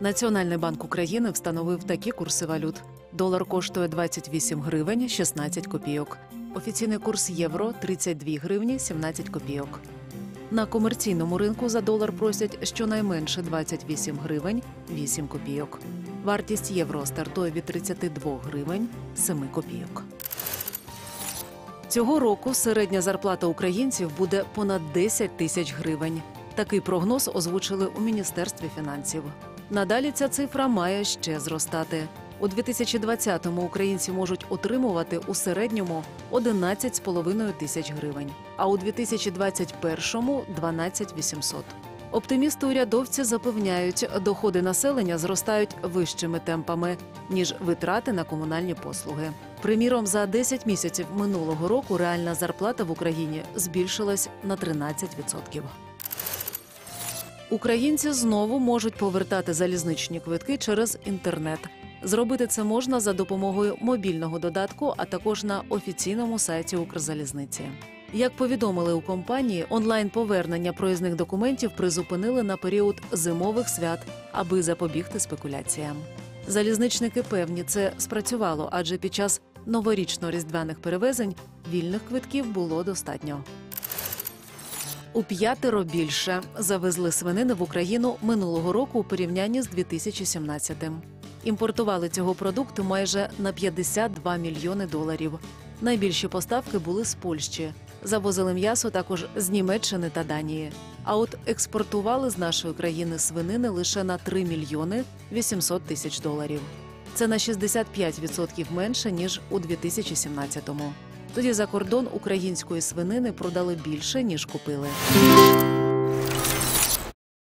Національний банк України встановив такі курси валют. Долар коштує 28 гривень 16 копійок. Офіційний курс євро 32 гривні 17 копійок. На комерційному ринку за долар просять щонайменше 28 гривень 8 копійок. Вартість євро стартує від 32 гривень 7 копійок. Цього року середня зарплата українців буде понад 10 тисяч гривень. Такий прогноз озвучили у Міністерстві фінансів. Надалі ця цифра має ще зростати. У 2020-му українці можуть отримувати у середньому 11,5 тисяч гривень, а у 2021-му – 12 800. Оптимісти урядовці запевняють, доходи населення зростають вищими темпами ніж витрати на комунальні послуги. Приміром, за 10 місяців минулого року реальна зарплата в Україні збільшилась на 13%. Українці знову можуть повертати залізничні квитки через інтернет. Зробити це можна за допомогою мобільного додатку, а також на офіційному сайті Укрзалізниці. Як повідомили у компанії, онлайн-повернення проїзних документів призупинили на період зимових свят, аби запобігти спекуляціям. Залізничники певні, це спрацювало, адже під час новорічно-різдвяних перевезень вільних квитків було достатньо. У п'ятеро більше завезли свинини в Україну минулого року у порівнянні з 2017-м. Імпортували цього продукту майже на 52 мільйони доларів. Найбільші поставки були з Польщі. Завозили м'ясо також з Німеччини та Данії. А от експортували з нашої країни свинини лише на 3 мільйони 800 тисяч доларів. Це на 65% менше ніж у 2017-му. Тоді за кордон української свинини продали більше ніж купили.